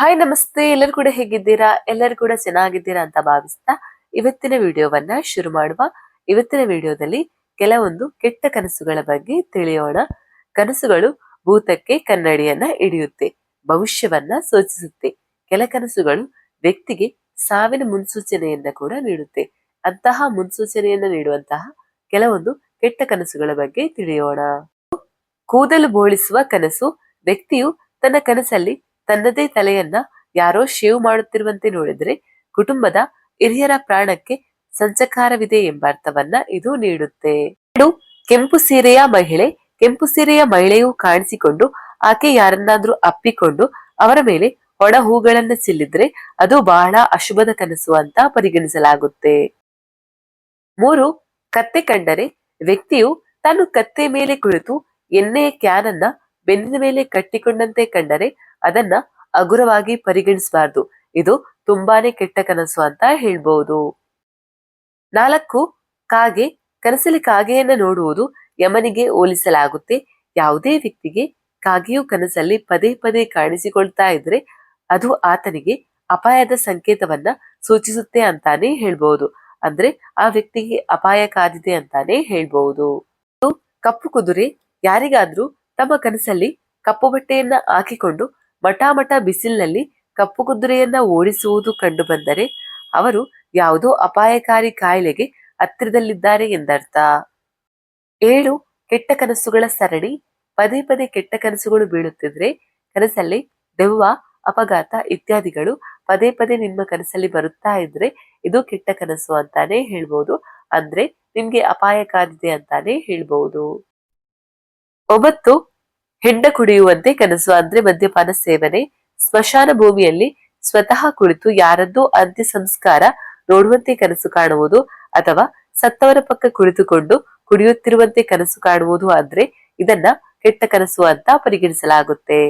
Hi ನಮಸ್ತೆ. ಎಲ್ಲರೂ ಕೂಡ ಹೇಗಿದ್ದೀರಾ? ಎಲ್ಲರೂ ಕೂಡ ಚೆನ್ನಾಗಿದ್ದೀರಾ ಅಂತ ಭಾವಿಸ್ತಾ ಇವತ್ತಿನ ವಿಡಿಯೋವನ್ನ ಶುರು ಮಾಡುವ. ಇವತ್ತಿನ ವಿಡಿಯೋದಲ್ಲಿ ಕೆಲವೊಂದು ಕೆಟ್ಟ ಕನಸುಗಳ ಬಗ್ಗೆ ತಿಳಿಯೋಣ. ಕನಸುಗಳು ಭೂತಕ್ಕೆ ಕನ್ನಡಿಯನ್ನ ಹಿಡಿಯುತ್ತೆ. ಭವಿಷ್ಯವನ್ನ ಸೂಚಿಸುತ್ತೆ. ಕೆಲ ಕನಸುಗಳು ವ್ಯಕ್ತಿಗೆ ಸಾವಿನ ಮುನ್ಸೂಚನೆಯನ್ನ ಕೂಡ ನೀಡುತ್ತೆ. ಅಂತಹ ಮುನ್ಸೂಚನೆಯನ್ನ ನೀಡುವಂತಹ ಕೆಲವೊಂದು ಕೆಟ್ಟ ಕನಸುಗಳ ಬಗ್ಗೆ ತಿಳಿಯೋಣ. ಕೂದಲು ಬೋಳಿಸುವ ಕನಸು ವ್ಯಕ್ತಿಯು ತನ್ನ ಕನಸಲ್ಲಿ ತನ್ನದೇ ತಲೆಯನ್ನ ಯಾರೋ ಶೇವ್ ಮಾಡುತ್ತಿರುವಂತೆ ನೋಡಿದರೆ ಕುಟುಂಬದ ಹಿರಿಯರ ಪ್ರಾಣಕ್ಕೆ ಸಂಚಕಾರವಿದೆ ಎಂಬ ಅರ್ಥವನ್ನ ಇದು ನೀಡುತ್ತೆ. ಕೆಂಪು ಸೀರೆಯ ಮಹಿಳೆ, ಕೆಂಪು ಸೀರೆಯ ಮಹಿಳೆಯು ಕಾಣಿಸಿಕೊಂಡು ಆಕೆ ಯಾರನ್ನಾದ್ರೂ ಅಪ್ಪಿಕೊಂಡು ಅವರ ಮೇಲೆ ಒಣ ಹೂಗಳನ್ನ ಚೆಲ್ಲಿದ್ರೆ ಅದು ಬಹಳ ಅಶುಭದ ಕನಸು ಅಂತ ಪರಿಗಣಿಸಲಾಗುತ್ತೆ. ಮೂರು, ಕತ್ತೆ ಕಂಡರೆ ವ್ಯಕ್ತಿಯು ತಾನು ಕತ್ತೆ ಮೇಲೆ ಕುಳಿತು ಎಣ್ಣೆಯ ಕ್ಯಾನನ್ನ ಬೆನ್ನಿನ ಮೇಲೆ ಕಟ್ಟಿಕೊಂಡಂತೆ ಕಂಡರೆ ಅದನ್ನ ಹಗುರವಾಗಿ ಪರಿಗಣಿಸಬಾರ್ದು. ಇದು ತುಂಬಾನೇ ಕೆಟ್ಟ ಕನಸು ಅಂತ ಹೇಳ್ಬಹುದು ನಾಲ್ಕು, ಕಾಗೆ ಕನಸಲ್ಲಿ ಕಾಗೆಯನ್ನ ನೋಡುವುದು ಯಮನಿಗೆ ಹೋಲಿಸಲಾಗುತ್ತೆ. ಯಾವುದೇ ವ್ಯಕ್ತಿಗೆ ಕಾಗೆಯು ಕನಸಲ್ಲಿ ಪದೇ ಪದೇ ಕಾಣಿಸಿಕೊಳ್ತಾ ಇದ್ರೆ ಅದು ಆತನಿಗೆ ಅಪಾಯದ ಸಂಕೇತವನ್ನ ಸೂಚಿಸುತ್ತೆ ಅಂತಾನೆ ಹೇಳ್ಬಹುದು ಅಂದ್ರೆ ಆ ವ್ಯಕ್ತಿಗೆ ಅಪಾಯ ಕಾದಿದೆ ಅಂತಾನೆ ಹೇಳ್ಬಹುದು ಕಪ್ಪು ಕುದುರೆ ಯಾರಿಗಾದ್ರೂ ತಮ್ಮ ಕನಸಲ್ಲಿ ಕಪ್ಪು ಬಟ್ಟೆಯನ್ನ ಹಾಕಿಕೊಂಡು ಮಠ ಮಠ ಬಿಸಿಲಿನಲ್ಲಿ ಕಪ್ಪು ಕುದುರೆಯನ್ನ ಓಡಿಸುವುದು ಕಂಡು ಬಂದರೆ ಅವರು ಯಾವುದೋ ಅಪಾಯಕಾರಿ ಕಾಯಿಲೆಗೆ ಹತ್ತಿರದಲ್ಲಿದ್ದಾರೆ ಎಂದರ್ಥ. ಏಳು, ಕೆಟ್ಟ ಕನಸುಗಳ ಸರಣಿ. ಪದೇ ಪದೇ ಕೆಟ್ಟ ಕನಸುಗಳು ಬೀಳುತ್ತಿದ್ರೆ ಕನಸಲ್ಲಿ ದೆವ್ವ, ಅಪಘಾತ ಇತ್ಯಾದಿಗಳು ಪದೇ ಪದೇ ನಿಮ್ಮ ಕನಸಲ್ಲಿ ಬರುತ್ತಾ ಇದ್ರೆ ಇದು ಕೆಟ್ಟ ಕನಸು ಅಂತಾನೆ ಹೇಳ್ಬೋದು. ಅಂದ್ರೆ ನಿಮ್ಗೆ ಅಪಾಯಕಾರಿದೆ ಅಂತಾನೆ ಹೇಳ್ಬಹುದು ಒಂಬತ್ತು ಹೆಂಡ ಕುಡಿಯುವಂತೆ ಕನಸು ಅಂದ್ರೆ ಮದ್ಯಪಾನ ಸೇವನೆ. ಸ್ಮಶಾನ ಭೂಮಿಯಲ್ಲಿ ಸ್ವತಃ ಕುಳಿತು ಯಾರದ್ದೋ ಅಂತ್ಯ ಸಂಸ್ಕಾರ ನೋಡುವಂತೆ ಕನಸು ಕಾಣುವುದು ಅಥವಾ ಸತ್ತವರ ಪಕ್ಕ ಕುಳಿತುಕೊಂಡು ಕುಡಿಯುತ್ತಿರುವಂತೆ ಕನಸು ಕಾಣುವುದು ಆದ್ರೆ ಇದನ್ನ ಕೆಟ್ಟ ಕನಸು ಅಂತ ಪರಿಗಣಿಸಲಾಗುತ್ತೆ.